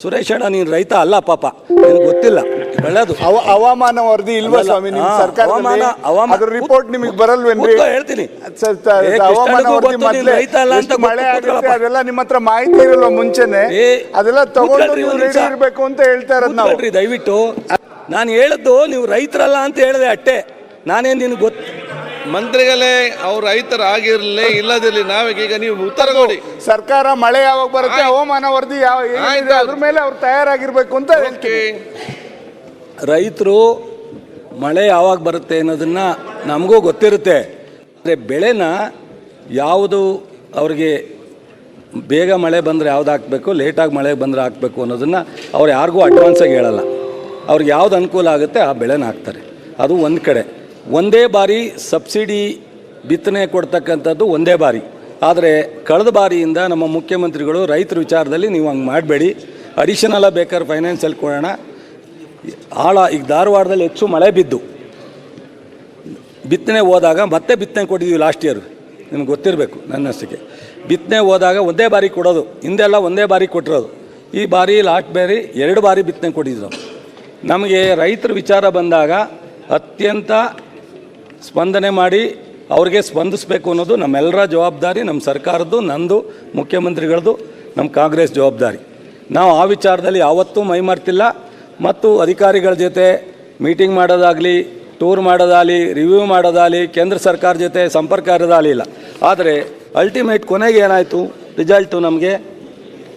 ಸುರೇಶ್ ಅಣ್ಣ ನೀನು ರೈತ ಅಲ್ಲ ಪಾಪ. ನಿನಗೆ ಗೊತ್ತಿಲ್ಲ. ಬೆಳೆದು ಅವ- ಹವಾಮಾನ ವರದಿ ಇಲ್ವಾ ಸ್ವಾಮಿ ನಿಮ್ಮ ಹಾ, ಸರ್ಕಾರದಲ್ಲಿ ಹವಾಮಾನ- ಹವಾಮಾನ- ಅದ್ರ ರಿಪೋರ್ಟ್ ನಿಮಗೆ ಬರಲ್ವೇನ್ರಿ? ಕೂತ್ಕೋ ಹೇಳ್ತೀನಿ. ಸ- ಸ- ಏ, ಹವಾಮಾನ ವರದಿ ಗೊತ್ತು ನೀನು ಮೊದ್ಲೇ ರೈತ ಅಲ್ಲ ಅಂತ ಮಳೆ ಗೊತ್ತು ಆಗುತ್ತೆ ಕೂತ್ಕೊಳ್ಳಪ್ಪ. ಅದೆಲ್ಲ ನಿಮ್ಮ ಹತ್ರ ಮಾಹಿತಿ ಇರಲ್ಲ ಮುಂಚೆನೆ? ಏ, ಅದೆಲ್ಲ ತಗೊಂಡು ಕೂತ್ಕೊಳ್ರಿ ನೀವು ಒಂದ್ ರೆಡಿ ನಿಮಿಷ. ಇರ್ಬೇಕು ಅಂತ ಹೇಳ್ತಾ ಇರೋದು ನಾವು. ಕೂತ್ಕೊಳ್ರಿ ದಯವಿಟ್ಟು. ನಾನು ಹೇಳಿದ್ದು ನೀವು ರೈತರಲ್ಲ ಅಂತ ಹೇಳಿದೆ ಅಟ್ಟೆ. ನಾನೇನು ನಿನಗೆ ಗೊತ್ತು ಮಂತ್ರಿಗಳೇ ಅವ್ರು ರೈತರಾಗಿರ್ಲಿ ಇಲ್ಲದಿರಲಿ ನಾವೀಗ ನೀವು ಉತ್ತರ ಕೊಡಿ. ಸರ್ಕಾರ ಮಳೆ ಯಾವಾಗ ಬರುತ್ತೆ. ಹವಾಮಾನ ವರದಿ ಯಾವ ಏನಿದೆ. ಅದ್ರ ಮೇಲೆ ಅವ್ರು ತಯಾರಾಗಿರ್ಬೇಕು ಅಂತ ರೈತರು ಮಳೆ ಯಾವಾಗ ಬರುತ್ತೆ ಅನ್ನೋದನ್ನು ನಮಗೂ ಗೊತ್ತಿರುತ್ತೆ. ಅಂದರೆ ಬೆಳೆನ ಯಾವುದು ಅವ್ರಿಗೆ ಬೇಗ ಮಳೆ ಬಂದರೆ ಯಾವ್ದು ಹಾಕಬೇಕು ಲೇಟಾಗಿ ಮಳೆ ಬಂದರೆ ಹಾಕಬೇಕು ಅನ್ನೋದನ್ನು ಅವ್ರು ಯಾರಿಗೂ ಅಡ್ವಾನ್ಸಾಗಿ ಹೇಳಲ್ಲ. ಅವ್ರಿಗೆ ಯಾವ್ದು ಅನುಕೂಲ ಆಗುತ್ತೆ ಆ ಬೆಳೆನ ಹಾಕ್ತಾರೆ. ಅದು ಒಂದು ಕಡೆ. ಒಂದೇ ಬಾರಿ ಸಬ್ಸಿಡಿ ಬಿತ್ತನೆ ಕೊಡ್ತಕ್ಕಂಥದ್ದು ಒಂದೇ ಬಾರಿ. ಆದರೆ ಕಳೆದ ಬಾರಿಯಿಂದ ನಮ್ಮ ಮುಖ್ಯಮಂತ್ರಿಗಳು ರೈತರ ವಿಚಾರದಲ್ಲಿ ನೀವು ಹಂಗೆ ಮಾಡಬೇಡಿ. ಅಡಿಷನಲ್ಲ ಬೇಕಾದ್ರೆ ಫೈನಾನ್ಸಲ್ಲಿ ಕೊಡೋಣ. ಆಳ ಈಗ ಧಾರವಾಡದಲ್ಲಿ ಹೆಚ್ಚು ಮಳೆ ಬಿದ್ದು. ಬಿತ್ತನೆ ಹೋದಾಗ ಮತ್ತೆ ಬಿತ್ತನೆ ಕೊಟ್ಟಿದ್ದೀವಿ ಲಾಸ್ಟ್ ಇಯರ್ ನಿಮ್ಗೆ ಗೊತ್ತಿರಬೇಕು ನನ್ನ ಅನಿಸಿಕೆ. ಬಿತ್ತನೆ ಹೋದಾಗ ಒಂದೇ ಬಾರಿ ಕೊಡೋದು. ಹಿಂದೆಲ್ಲ ಒಂದೇ ಬಾರಿ ಕೊಟ್ಟಿರೋದು. ಈ ಬಾರಿ ಲಾಸ್ಟ್ ಬಾರಿ ಎರಡು ಬಾರಿ ಬಿತ್ತನೆ ಕೊಟ್ಟಿದ್ರು. ನಮಗೆ ರೈತರ ವಿಚಾರ ಬಂದಾಗ ಅತ್ಯಂತ ಸ್ಪಂದನೆ ಮಾಡಿ ಅವ್ರಿಗೆ ಸ್ಪಂದಿಸಬೇಕು ಅನ್ನೋದು ನಮ್ಮೆಲ್ಲರ ಜವಾಬ್ದಾರಿ ನಮ್ಮ ಸರ್ಕಾರದ್ದು, ನಂದು, ಮುಖ್ಯಮಂತ್ರಿಗಳದ್ದು ನಮ್ಮ ಕಾಂಗ್ರೆಸ್ ಜವಾಬ್ದಾರಿ. ನಾವು ಆ ವಿಚಾರದಲ್ಲಿ ಯಾವತ್ತೂ ಮೈಮರ್ತಿಲ್ಲ ಮತ್ತು ಅಧಿಕಾರಿಗಳ ಜೊತೆ ಮೀಟಿಂಗ್ ಮಾಡೋದಾಗಲಿ, ಟೂರ್ ಮಾಡೋದಾಗಲಿ, ರಿವ್ಯೂ ಮಾಡೋದಾಗಲಿ, ಕೇಂದ್ರ ಸರ್ಕಾರ ಜೊತೆ ಸಂಪರ್ಕ ಇರೋದಾಗಲಿ ಇಲ್ಲ. ಆದರೆ ಅಲ್ಟಿಮೇಟ್ ಕೊನೆಗೆ ಏನಾಯಿತು? ರಿಸಲ್ಟು ನಮಗೆ